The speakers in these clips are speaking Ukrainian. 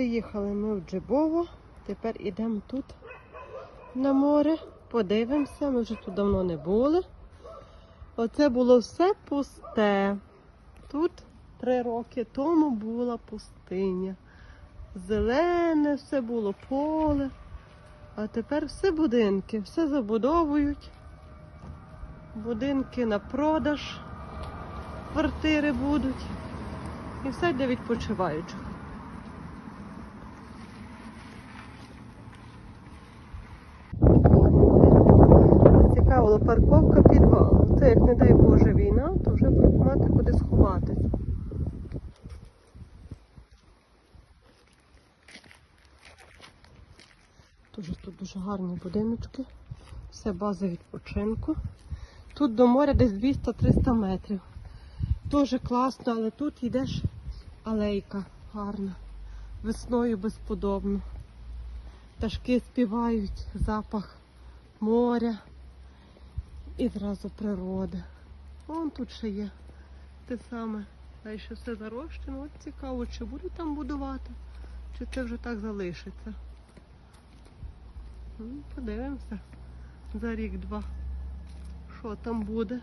Приїхали ми в Джибово, тепер йдемо тут на море, подивимося, ми вже тут давно не були. Оце було все пусте. Тут три роки тому була пустиня. Зелене, все було поле. А тепер все будинки, все забудовують. Будинки на продаж, квартири будуть. І все для відпочиваючих. Парковка підвалу. Це як не дай Боже війна, то вже мати куди сховатись. Дуже тут дуже гарні будиночки. Все база відпочинку. Тут до моря десь 200-300 метрів. Дуже класно, але тут йдеш алейка гарна. Весною безподобно. Пташки співають, запах моря і зразу природа. Вон тут ще є те саме. Далі ще все зарощено. От цікаво, чи будуть там будувати, чи це вже так залишиться. Ну, Подивимося за рік-два, що там буде.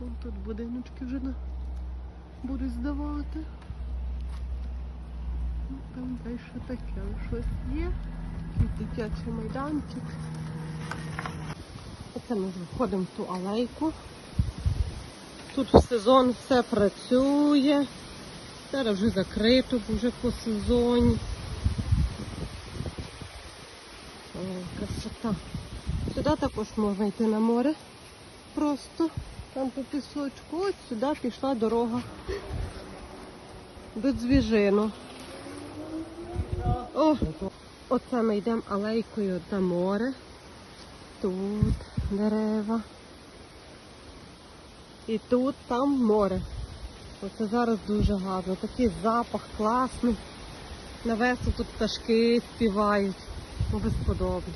Вон тут будиночки вже на... будуть здавати. Ну, Там далі таке щось є. Такий дитячий майданчик. Оце ми виходимо в ту алейку. Тут в сезон все працює. Зараз вже закрито, вже по сезоні. Ой, красота. Сюди також можна йти на море. Просто там по пісочку. Ось сюди пішла дорога до Дзвіжину. О, оце ми йдемо алейкою на море. Тут дерева. І тут там море. Оце зараз дуже гарно. Такий запах класний. Навесу тут пташки співають. Безподобно.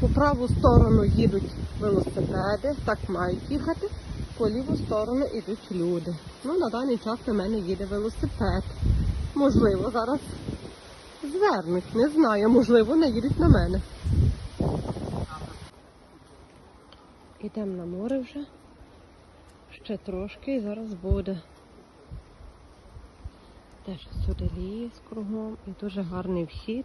По праву сторону їдуть велосипеди, так мають їхати. По ліву сторону йдуть люди. Ну, на даний час на мене їде велосипед. Можливо, зараз звернуть. Не знаю, можливо, не їдуть на мене. Йдемо на море вже. Ще трошки і зараз буде. Теж сюди ліс кругом і дуже гарний вхід.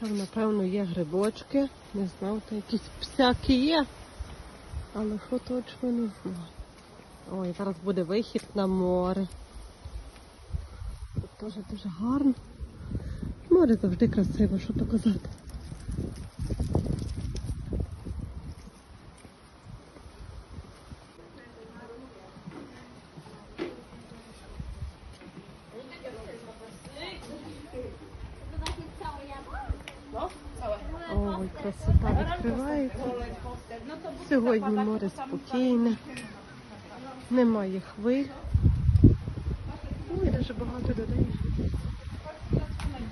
Там, напевно, є грибочки. Не знаю, то якісь всякі є. Але що точно не знаю. Ой, зараз буде вихід на море. Тут теж дуже гарно. Море завжди красиво, що то казати. Ой, красота відкривається. Сьогодні море спокійне, немає хвиль. І дуже багато людей.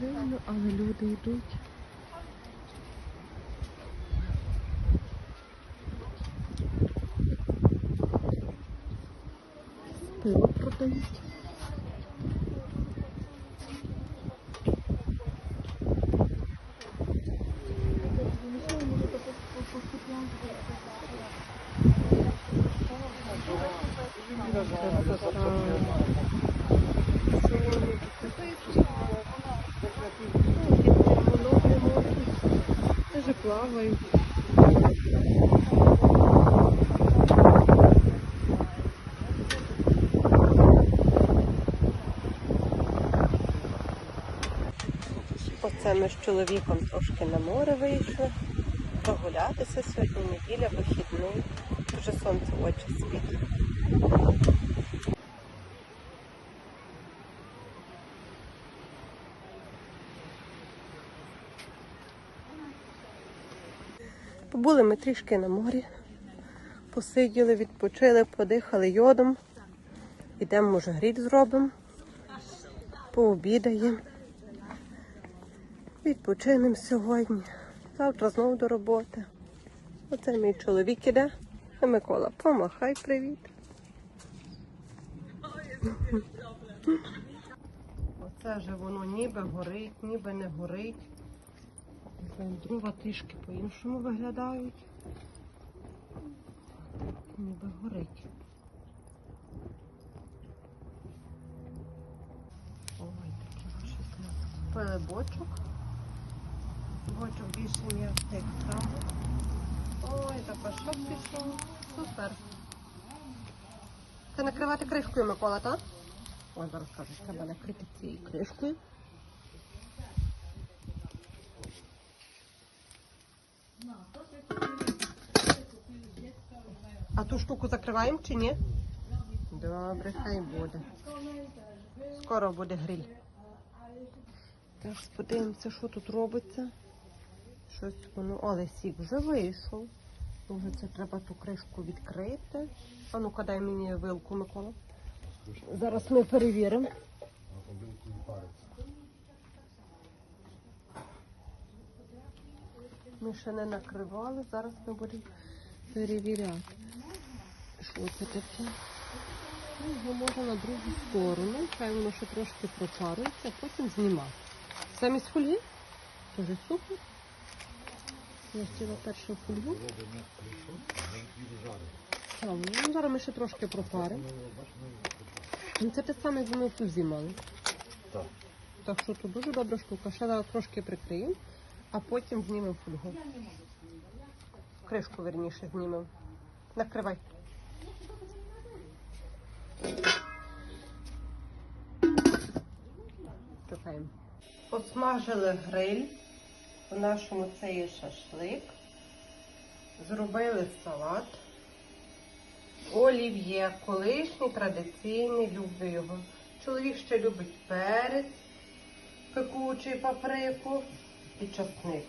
Дивно, але люди йдуть. Пиво продають. Даже плавають. Оце ми з чоловіком трошки на море вийшли. Прогулятися сьогодні, неділя, вихідний. Дуже сонце очі світить. Побули ми трішки на морі, посиділи, відпочили, подихали йодом. Ідемо, може, гріль зробимо, пообідаємо. Відпочинемо сьогодні. Завтра знову до роботи. Оце мій чоловік іде. А Микола, помахай привіт. Оце вже воно ніби горить, ніби не горить. Дрова трішки по-іншому виглядають. Ніби горить. Ой, такі ваші. Купили бочок. Бочок більше м'яких там. Ой, запашок пішов. Супер. Це накривати кришкою, Микола, так? Ой, зараз кажуть, треба накрити цією кришкою. А ту штуку закриваємо чи ні? Добре, хай буде. Скоро буде гриль. Так, подивимося, що тут робиться. Щось воно. Але сік вже вийшов. Може, це треба ту кришку відкрити. А ну-ка, дай мені вилку, Микола. Зараз ми перевіримо. Ми ще не накривали, зараз ми будемо перевіряти. Що це таке? Ну, його можна на другу сторону, хай воно ще трошки пропарується, а потім знімати. Замість фольги? Вже супер. Я хотіла першу фольгу. Так, ну, зараз ми ще трошки пропаримо. Ну, Це те саме, як ми в мали. Так. Так що тут дуже добра штука. Ще зараз трошки прикриємо, а потім знімемо фольгу. Кришку верніше знімемо. Накривай. Чекаємо. Посмажили гриль. У нашому це є шашлик. Зробили салат. Олів'є, колишній, традиційний, люблю його. Чоловік ще любить перець, пекучий паприку і часник.